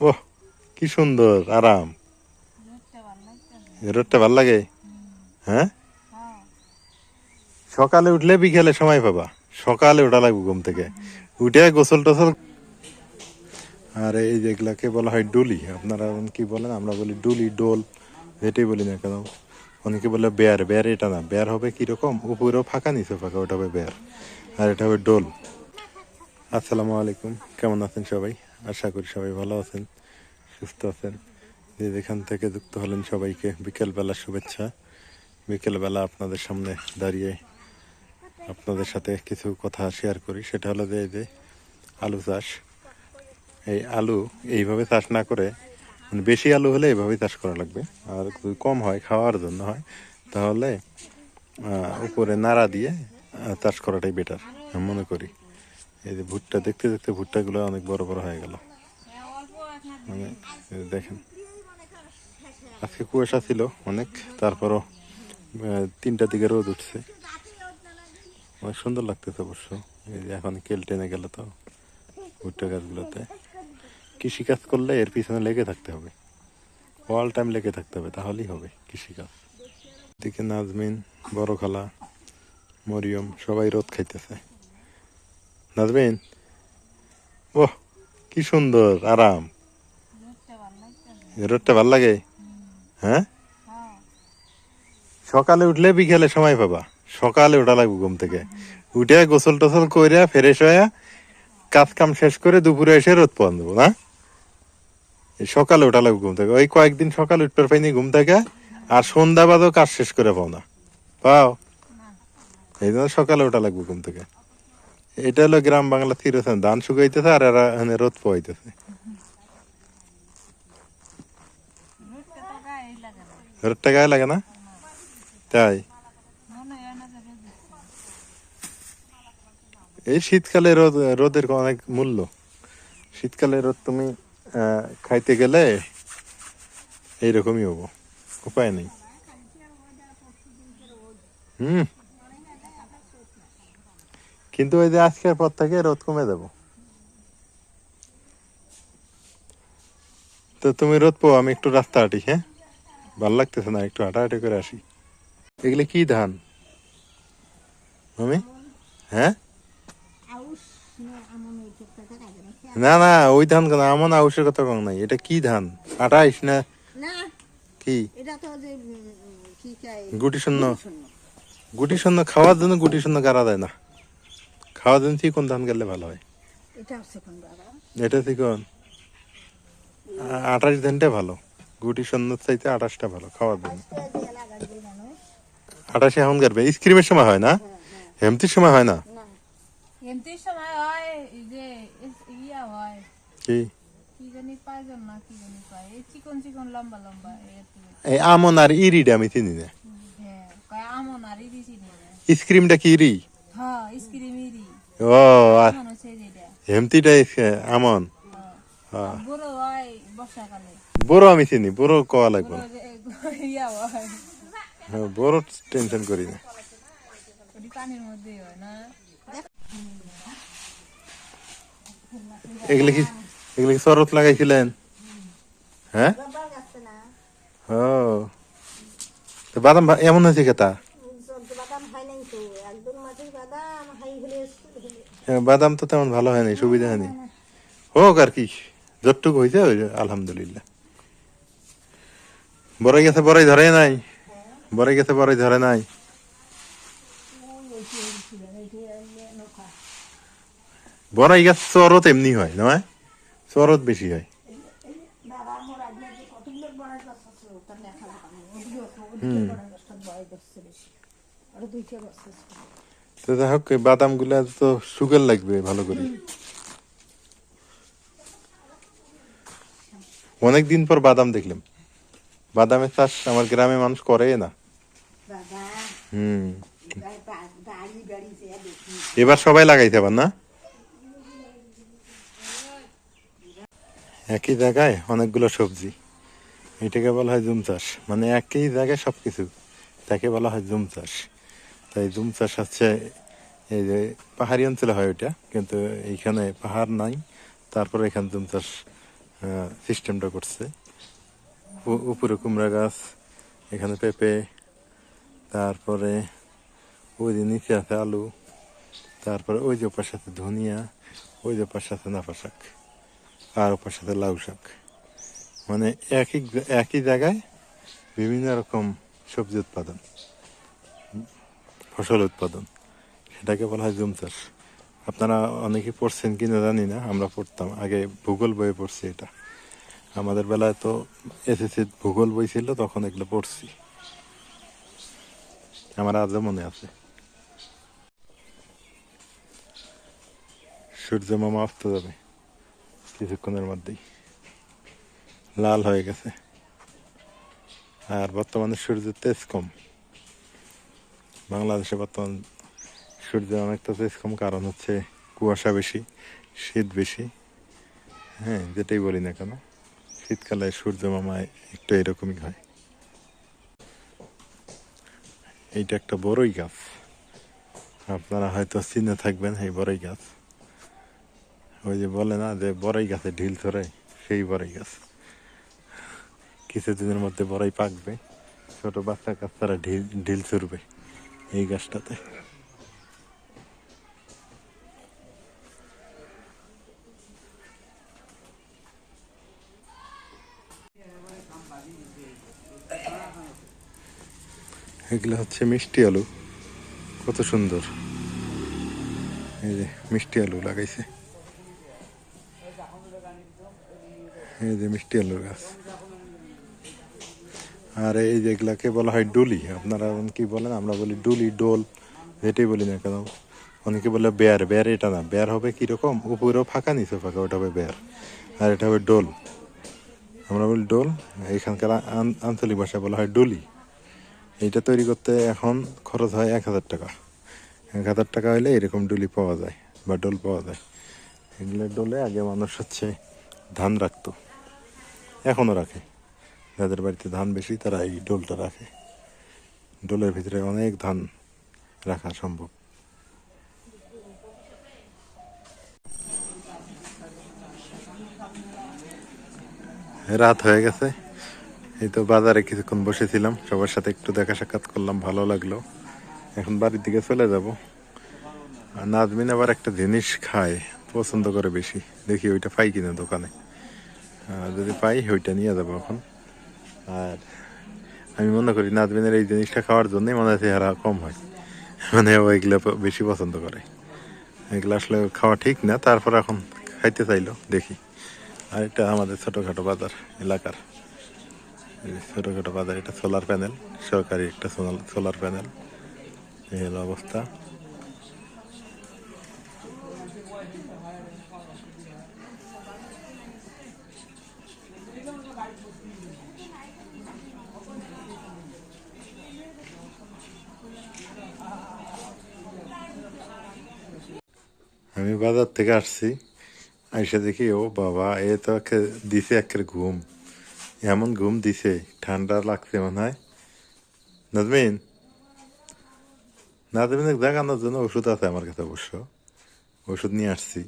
ও কি সুন্দর, আরাম। রোদটা ভালো লাগে? হ্যাঁ? সকালে উঠলে বিকেলে সময় পাবা। সকালে ওঠা লাগবে ঘুম থেকে। উঠে গোসল টোসল আর এই যেগুলাকে বলা হয় ডুলি। আপনারা কি বলেন? আমরা বলি ডুলি, ডোল, যেটাই বলি না কেন। অনেকে বলে বেয়ার। বেয়ার এটা না। বেয়ার হবে কীরকম? উপরেও ফাঁকা, নিচে ফাঁকা। ওটা হবে বেয়ার। আর এটা হবে ডোল। আসসালামু আলাইকুম। কেমন আছেন সবাই? আশা করি সবাই ভালো আছেন, সুস্থ আছেন। যে যেখান থেকে যুক্ত হলেন সবাইকে বিকেলবেলা শুভেচ্ছা। বিকেলবেলা আপনাদের সামনে দাঁড়িয়ে আপনাদের সাথে কিছু কথা শেয়ার করি। সেটা হলো যে, এই যে আলু চাষ, এই আলু এইভাবে চাষ না করে মানে বেশি আলু হলে এইভাবেই চাষ করা লাগবে। আর যদি কম হয়, খাওয়ার জন্য হয়, তাহলে উপরে নাড়া দিয়ে চাষ করাটাই বেটার আমি মনে করি। এই যে ভুট্টা দেখতে দেখতে ভুট্টাগুলো অনেক বড় বড় হয়ে গেল। মানে দেখেন আজকে কুয়াশা ছিল অনেক তারপরও আহ, তিনটার দিকে রোদ উঠছে। অনেক সুন্দর লাগতেছে অবশ্য। এই যে এখন কেল টেনে গেল তো ভুট্টা গাছগুলোতে। কৃষিকাজ করলে এর পিছনে লেগে থাকতে হবে। অল টাইম লেগে থাকতে হবে তাহলেই হবে কৃষিকাজ। এদিকে নাজমিন বড় খালা মরিয়ম সবাই রোদ খাইতেছে। নাজমিন? ও কি সুন্দর, আরাম। রোদটা ভালো লাগে? হ্যাঁ? সকালে উঠলে বিকেলে সময় পাবা। সকালে ওঠা লাগবে ঘুম থেকে। উঠে গোসল টোসল কইরা ফ্রেশ হয়ে কাজ কাম শেষ করে দুপুরে এসে রোদ পান দেবো, না? সকালে ওঠা লাগবে ঘুম থেকে। ওই কয়েকদিন সকালে উঠতে পাইনি ঘুম থেকে আর সন্ধ্যা বাদও কাজ শেষ করে পাও না। পাও? এই জন্য সকালে ওঠা লাগবে ঘুম থেকে। এটা হলো গ্রাম বাংলা থিরেছেন ধান শুকাইতেছে আর এরা রোদ পোয়াইতেছে রোদটা গায়ে লাগে না? তাই? এই শীতকালে রোদ, রোদের অনেক মূল্য। শীতকালে রোদ তুমি খাইতে গেলে এইরকমই হব। উপায় নেই। হুম। কিন্তু ওই যে আজকের পর থেকে রোদ কমে যাব। তো তুমি রোদ পাও আমি একটু রাস্তা হাঁটি হ্যাঁ? ভালো লাগতেছে না একটু হাঁটাহাঁটি করে আসি। এগুলো কি ধান? মামি? হ্যাঁ? না না ওই ধান কেন? আমন আউশের কথা কম নাই। এটা কি ধান? আঠাইশ না না। কি? গুটি শূন্য। গুটি শূন্য খাওয়ার জন্য গুটি শূন্য গাড়া দেয় না। খাওয়ার জন্য কোন ধান গেলে ভালো হয়? এটা চিকন আঠাশ ধানটা ভালো। গুটি শূন্য চাইতে আঠাশটা ভালো খাওয়ার জন্য। আঠাশে এখন গাড়বে স্ক্রিমের সময় হয় না? হেমতির সময় হয় না? না। সময় হয় যে ইয়া হয়। কি? না এই আমন আর ইরিটা আমি চিনি না। হ্যাঁ স্ক্রিমটা কি হ্যাঁ ইরি? ও আর যেটা আমন। বড় হয় বর্ষাকালে। বড় আমি চিনি বড় কওয়া লাগবে। বড় টেনশন করি না। ওটি পানির মধ্যে হয় না? এগুলো কি এগুলো কি শরৎ লাগাইছিলেন? হ্যাঁ? ও। বাদাম এমন হয়েছে কেতা চলতে বাদাম হয় নাই তো একদম মাটির বাদাম হাই হলে হলে হ্যাঁ, বাদাম তো তেমন ভালো হয়নি, সুবিধা হয়নি। হোক আর কি, যতটুকু হয়েছে ওই আলহামদুলিল্লাহ। বড়াই গেছে, বড়াই ধরে নাই। বড়াই গেছে, বড়াই ধরে নাই। বড়াই গাছ চরত এমনি হয় নয় চরত বেশি হয়। বাবা তো যাই হোক বাদামগুলা তো সুগার লাগবে ভালো করে। অনেক দিন পর বাদাম দেখলাম। বাদামের চাষ আমার গ্রামে মানুষ করে না। হুম। এবার সবাই লাগাইতে পার না? একই জায়গায় অনেকগুলো সবজি। এটাকে বলা হয় জুম চাষ। মানে একই জায়গায় সবকিছু। তাকে বলা হয় জুম চাষ। তাই জুম চাষ হচ্ছে এই যে পাহাড়ি অঞ্চলে হয় ওইটা, কিন্তু এইখানে পাহাড় নাই। তারপরে এখানে জুম চাষ সিস্টেমটা করছে। উপরে কুমড়া গাছ, এখানে পেঁপে, তারপরে ওই যে নিচে আছে আলু, তারপরে ওই যে ওপার সাথে ধনিয়া, ওই যে ওপার সাথে নাফা শাক, আর ওপার সাথে লাউ শাক। মানে একই একই জায়গায় বিভিন্ন রকম সবজি উৎপাদন। ফসল উৎপাদন। সেটাকে বলা হয় জুম চাষ। আপনারা অনেকে পড়ছেন কি না জানি না, আমরা পড়তাম। আগে ভূগোল বইয়ে পড়ছি এটা। আমাদের বেলায় তো এসএসসি ভূগোল বই ছিল, তখন এগুলো পড়ছি। আমার আজও মনে আছে। সূর্য মামা অস্ত যাবে কিছুক্ষণের মধ্যেই। লাল হয়ে গেছে। আর বর্তমানে সূর্যের তেজ কম। বাংলাদেশে বর্তমান সূর্যের অনেকটা তেজ কম কারণ হচ্ছে কুয়াশা বেশি, শীত বেশি। হ্যাঁ যেটাই বলি না কেন, শীতকালে সূর্য মামায় একটু এরকমই হয়। এইটা একটা বড়ই গাছ। আপনারা হয়তো চিনে থাকবেন এই বড়ই গাছ। ওই যে বলে না যে বড়ই গাছে ঢিল ধরে, সেই বড়ই গাছ। কিছুদিনের মধ্যে বড়ই পাকবে। ছোট বাচ্চা কাচ্চারা ঢিল ঢিল ছুড়বে। এই গাছটাতে। এগুলো হচ্ছে মিষ্টি আলু। কত সুন্দর। এই যে মিষ্টি আলু লাগাইছে। এই যে মিষ্টি আলুর গাছ। আর এই যেগুলাকে বলা হয় ডুলি, আপনারা কি বলেন? আমরা বলি ডুলি, ডোল, যেটাই বলি না কেন, অনেকে বলে বেয়ার। বেয়ার এটা না। বেয়ার হবে কীরকম? উপরেও ফাঁকা নিচে ফাঁকা, ওটা হবে বেয়ার। আর এটা হবে ডোল। আমরা বলি ডোল। এখানকার আঞ্চলিক ভাষায় বলা হয় ডুলি। এইটা তৈরি করতে এখন খরচ হয় এক হাজার টাকা। এক হাজার টাকা হলে এরকম ডুলি পাওয়া যায়, বা ডোল পাওয়া যায়। এগুলো ডোলে আগে মানুষ হচ্ছে ধান রাখতো এখনও রাখে। যাদের বাড়িতে ধান বেশি, তারা এই ডোলটা রাখে। ডোলের ভিতরে অনেক ধান রাখা সম্ভব। রাত হয়ে গেছে। এই তো বাজারে কিছুক্ষণ বসেছিলাম। সবার সাথে একটু দেখা সাক্ষাৎ করলাম, ভালো লাগল। এখন বাড়ির দিকে চলে যাব। নাজমিন আবার একটা জিনিস খায়, পছন্দ করে বেশি। দেখি ওইটা পাই কিনা দোকানে। যদি পাই, ওইটা নিয়ে যাব এখন। আর আমি মনে করি নাজমিনের এই জিনিসটা খাওয়ার জন্যই মনে হয় চেহারা কম হয় মানে ও এগুলো বেশি পছন্দ করে এগুলো আসলে খাওয়া ঠিক না তারপর এখন খাইতে চাইলো দেখি আর এটা আমাদের ছোটোখাটো বাজার এলাকার ছোটোখাটো বাজার এটা সোলার প্যানেল সরকারি একটা সোলার প্যানেল এই হলো অবস্থা আমি বাজার থেকে আসছি, আইসা দেখি, ও বাবা, এ তো দিছে একের ঘুম। এমন ঘুম দিছে, ঠান্ডা লাগছে মনে হয়। নাজমিন, নাজমিনের দেখানোর জন্য ওষুধ আছে আমার কাছে অবশ্য। ওষুধ নিয়ে আসছি।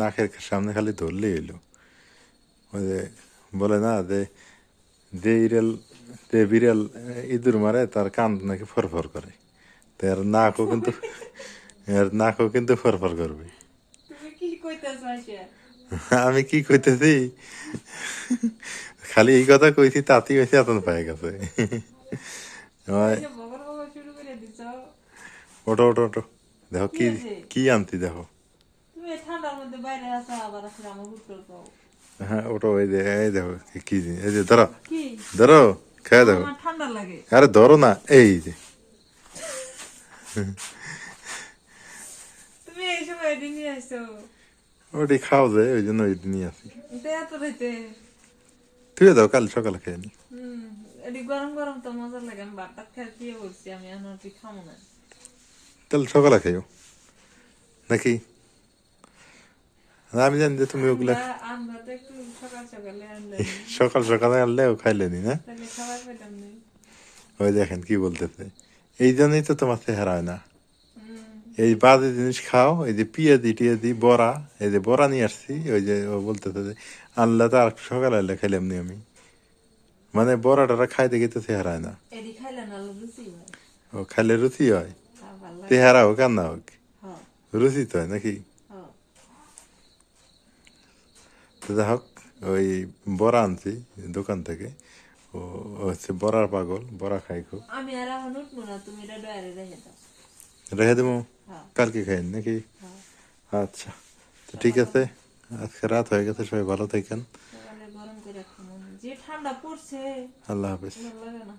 নাকের সামনে খালি ধরলেই এলো ওই যে বলে না, যে যে ইরেল, যে বিড়াল ইঁদুর মারে, তার কান নাকি ফরফর করে। তো এর নাকও কিন্তু, এর নাকও কিন্তু ফরফর করবে তুমি কি কইতেছ মাইশা আমি কি কইতেছি? খালি এই কথা কইছি তাতেই হয়েছে এত পায়ে গেছে। ওই, ওটো ওটো ওটো দেখো কি কি আনতি দেখো। আসো হ্যাঁ ওটো এই যে এই দেখো কি- এই যে ধরো। কি? ধরো খেয়ে দেখো। ঠান্ডা লাগে। আরে ধরো না এই যে। তুমি এই সময় নিয়ে আসছো ওটি খাও যে ওই জন্য ওইটি নিয়ে আসি তুই দাও কাল সকালে খেয়ে নি গরম গরম তো মজা লাগে আমি ভাতটা খেয়ে দিয়ে বলছি আমি এখন ওটি খাব না তাহলে সকালে খাইও নাকি আমি জানি যে তুমি ওগুলা সকাল সকালে আনলে আনলেও খাইলেনি না না ওই দেখেন কি বলতেছে এই জন্যই তো তোমার চেহারা হয় না এই বাজে জিনিস খাও এই যে পিয়াজি টিয়াজি বড়া এই যে বড়া নিয়ে আসছি ওই যে ও বলতেছে যে আনলে তো আর সকালে আনলে খাইলাম নি আমি। মানে বড়াটা খাইতে গেতে চেহারায় না। ও খাইলে রুচি হয়? লাগে। চেহারা হোক আর না হোক। হ্যাঁ। রুচি তো হয় নাকি? হ্যাঁ। তো যাই হোক ওই বড়া আনছি দোকান থেকে। ও হচ্ছে বড়ার পাগল বড়া খাই খুব। আমি আর এখন উঠবো না তুমি এটা ডয়ারে রেখে দাও। রেখে দেবো? হ্যাঁ কালকে খাইন নাকি হ্যাঁ আচ্ছা তো ঠিক আছে আজকে রাত হয়ে গেছে সবাই ভালো থাকেন সকালে গরম করে রাখতে মনে হয়। যে ঠান্ডা পড়ছে আল্লাহ হাফেজ ভালো লাগে না